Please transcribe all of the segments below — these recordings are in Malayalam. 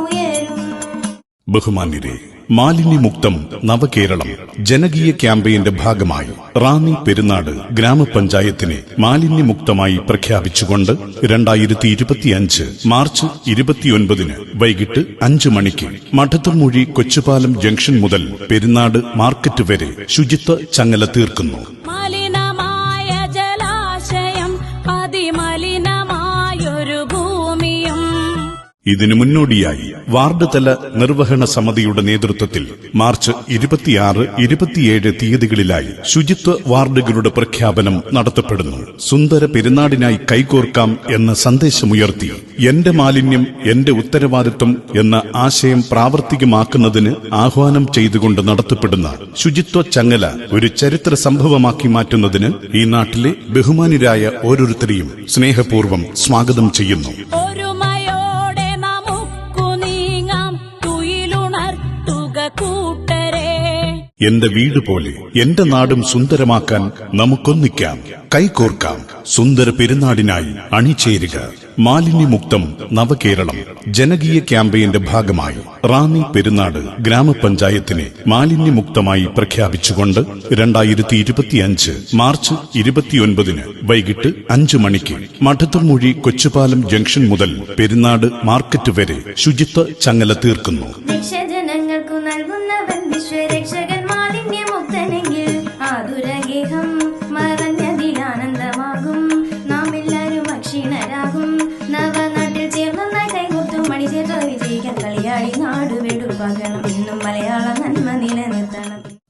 ഉയരും. ബഹുമാന്യരെ മാലിന്യമുക്തം നവകേരളം ജനകീയ ക്യാമ്പയിന്റെ ഭാഗമായി റാന്നി പെരുന്നാട് ഗ്രാമപഞ്ചായത്തിനെ മാലിന്യമുക്തമായി പ്രഖ്യാപിച്ചുകൊണ്ട് രണ്ടായിരത്തി ഇരുപത്തിയഞ്ച് മാർച്ച് ഇരുപത്തിയൊൻപതിന് വൈകിട്ട് അഞ്ച് മണിക്ക് മഠത്തുമൂഴി കൊച്ചുപാലം ജംഗ്ഷൻ മുതൽ പെരുന്നാട് മാർക്കറ്റ് വരെ ശുചിത്വ ചങ്ങല തീർക്കുന്നു. ഇതിനു മുന്നോടിയായി വാർഡ് തല നിർവഹണ സമിതിയുടെ നേതൃത്വത്തിൽ മാർച്ച് ഇരുപത്തിയാറ് ഇരുപത്തിയേഴ് തീയതികളിലായി ശുചിത്വ വാർഡുകളുടെ പ്രഖ്യാപനം നടത്തപ്പെടുന്നു. സുന്ദര പെരുന്നാടിനായി കൈകോർക്കാം എന്ന സന്ദേശമുയർത്തി എന്റെ മാലിന്യം എന്റെ ഉത്തരവാദിത്വം എന്ന ആശയം പ്രാവർത്തികമാക്കുന്നതിന് ആഹ്വാനം ചെയ്തുകൊണ്ട് നടത്തപ്പെടുന്ന ശുചിത്വ ചങ്ങല ഒരു ചരിത്ര സംഭവമാക്കി മാറ്റുന്നതിന് ഈ നാട്ടിലെ ബഹുമാനിരായ ഓരോരുത്തരെയും സ്നേഹപൂർവം സ്വാഗതം ചെയ്യുന്നു. എന്റെ വീട് പോലെ എന്റെ നാടും സുന്ദരമാക്കാൻ നമുക്കൊന്നിക്കാം. കൈകോർക്കാം. സുന്ദര പെരുന്നാടിനായി അണിചേരുക. മാലിന്യമുക്തം നവകേരളം. ജനകീയ ക്യാമ്പയിന്റെ ഭാഗമായി റാന്നി പെരുന്നാട് ഗ്രാമപഞ്ചായത്തിനെ മാലിന്യമുക്തമായി പ്രഖ്യാപിച്ചുകൊണ്ട് രണ്ടായിരത്തി ഇരുപത്തിയഞ്ച് മാർച്ച് ഇരുപത്തിയൊൻപതിന് വൈകിട്ട് അഞ്ചു മണിക്ക് മഠത്തുമൊഴി കൊച്ചുപാലം ജംഗ്ഷൻ മുതൽ പെരുന്നാട് മാർക്കറ്റ് വരെ ശുചിത്വ ചങ്ങല തീർക്കുന്നു.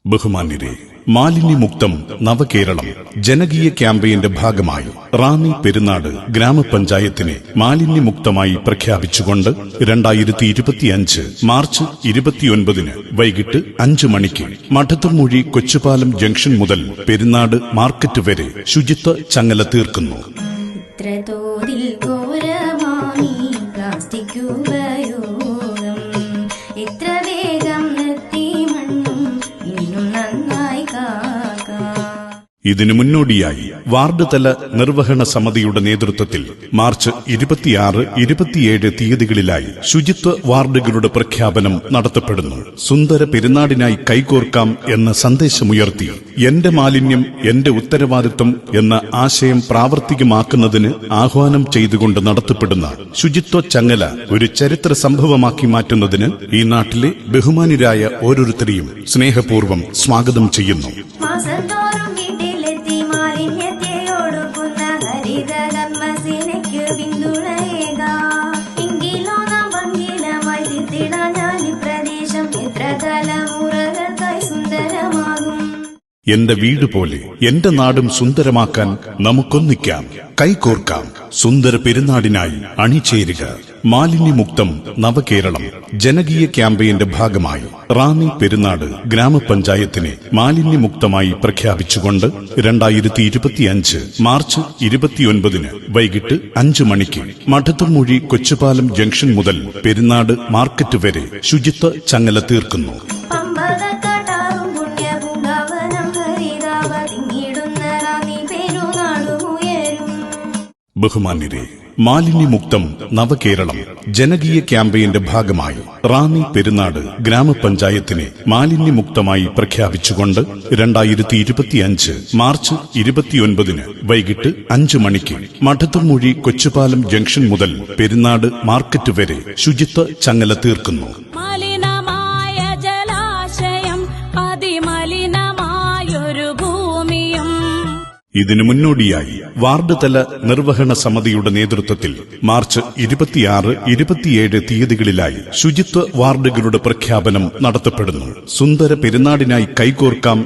ബഹുമാന്യരെ മാലിന്യമുക്തം നവകേരളം ജനകീയ ക്യാമ്പയിന്റെ ഭാഗമായി റാന്നി പെരുന്നാട് ഗ്രാമപഞ്ചായത്തിനെ മാലിന്യമുക്തമായി പ്രഖ്യാപിച്ചുകൊണ്ട് രണ്ടായിരത്തി ഇരുപത്തിയഞ്ച് മാർച്ച് ഇരുപത്തിയൊൻപതിന് വൈകിട്ട് അഞ്ചു മണിക്ക് മഠത്തുമൂഴി കൊച്ചുപാലം ജംഗ്ഷൻ മുതൽ പെരുന്നാട് മാർക്കറ്റ് വരെ ശുചിത്വ ചങ്ങല തീർക്കുന്നു. ഘോരമാണീ ഇതിനു മുന്നോടിയായി വാർഡ് തല നിർവഹണ സമിതിയുടെ നേതൃത്വത്തിൽ മാർച്ച് ഇരുപത്തിയാറ് ഇരുപത്തിയേഴ് തീയതികളിലായി ശുചിത്വ വാർഡുകളുടെ പ്രഖ്യാപനം നടത്തപ്പെടുന്നു. സുന്ദര പെരുന്നാടിനായി കൈകോർക്കാം എന്ന സന്ദേശമുയർത്തി എന്റെ മാലിന്യം എന്റെ ഉത്തരവാദിത്വം എന്ന ആശയം പ്രാവർത്തികമാക്കുന്നതിന് ആഹ്വാനം ചെയ്തുകൊണ്ട് നടത്തപ്പെടുന്ന ശുചിത്വ ചങ്ങല ഒരു ചരിത്ര സംഭവമാക്കി മാറ്റുന്നതിന് ഈ നാട്ടിലെ ബഹുമാനിരായ ഓരോരുത്തരെയും സ്നേഹപൂർവം സ്വാഗതം ചെയ്യുന്നു. എന്റെ വീട് പോലെ എന്റെ നാടും സുന്ദരമാക്കാൻ നമുക്കൊന്നിക്കാം. കൈകോർക്കാം. സുന്ദര പെരുന്നാടിനായി അണിചേരുക. മാലിന്യമുക്തം നവകേരളം ജനകീയ ക്യാമ്പയിന്റെ ഭാഗമായി റാന്നി പെരുന്നാട് ഗ്രാമപഞ്ചായത്തിനെ മാലിന്യമുക്തമായി പ്രഖ്യാപിച്ചുകൊണ്ട് രണ്ടായിരത്തി ഇരുപത്തിയഞ്ച് മാർച്ച് ഇരുപത്തിയൊൻപതിന് വൈകിട്ട് അഞ്ചു മണിക്ക് മഠത്തുമൊഴി കൊച്ചുപാലം ജംഗ്ഷൻ മുതൽ പെരുന്നാട് മാർക്കറ്റ് വരെ ശുചിത്വ ചങ്ങല തീർക്കുന്നു. ബഹുമാന്യരെ മാലിന്യമുക്തം നവകേരളം ജനകീയ ക്യാമ്പയിന്റെ ഭാഗമായി റാന്നി പെരുന്നാട് ഗ്രാമപഞ്ചായത്തിനെ മാലിന്യമുക്തമായി പ്രഖ്യാപിച്ചുകൊണ്ട് രണ്ടായിരത്തി ഇരുപത്തിയഞ്ച് മാർച്ച് ഇരുപത്തിയൊൻപതിന് വൈകിട്ട് അഞ്ചു മണിക്ക് മഠത്തുമൂഴി കൊച്ചുപാലം ജംഗ്ഷൻ മുതൽ പെരുന്നാട് മാർക്കറ്റ് വരെ ശുചിത്വ ചങ്ങല തീർക്കുന്നു. ഇതിനു മുന്നോടിയായി വാർഡ് തല നിർവഹണ സമിതിയുടെ നേതൃത്വത്തിൽ മാർച്ച് ഇരുപത്തിയാറ് ഇരുപത്തിയേഴ് തീയതികളിലായി ശുചിത്വ വാർഡുകളുടെ പ്രഖ്യാപനം നടത്തപ്പെടുന്നു. സുന്ദര പെരുന്നാടിനായി കൈകോർക്കാം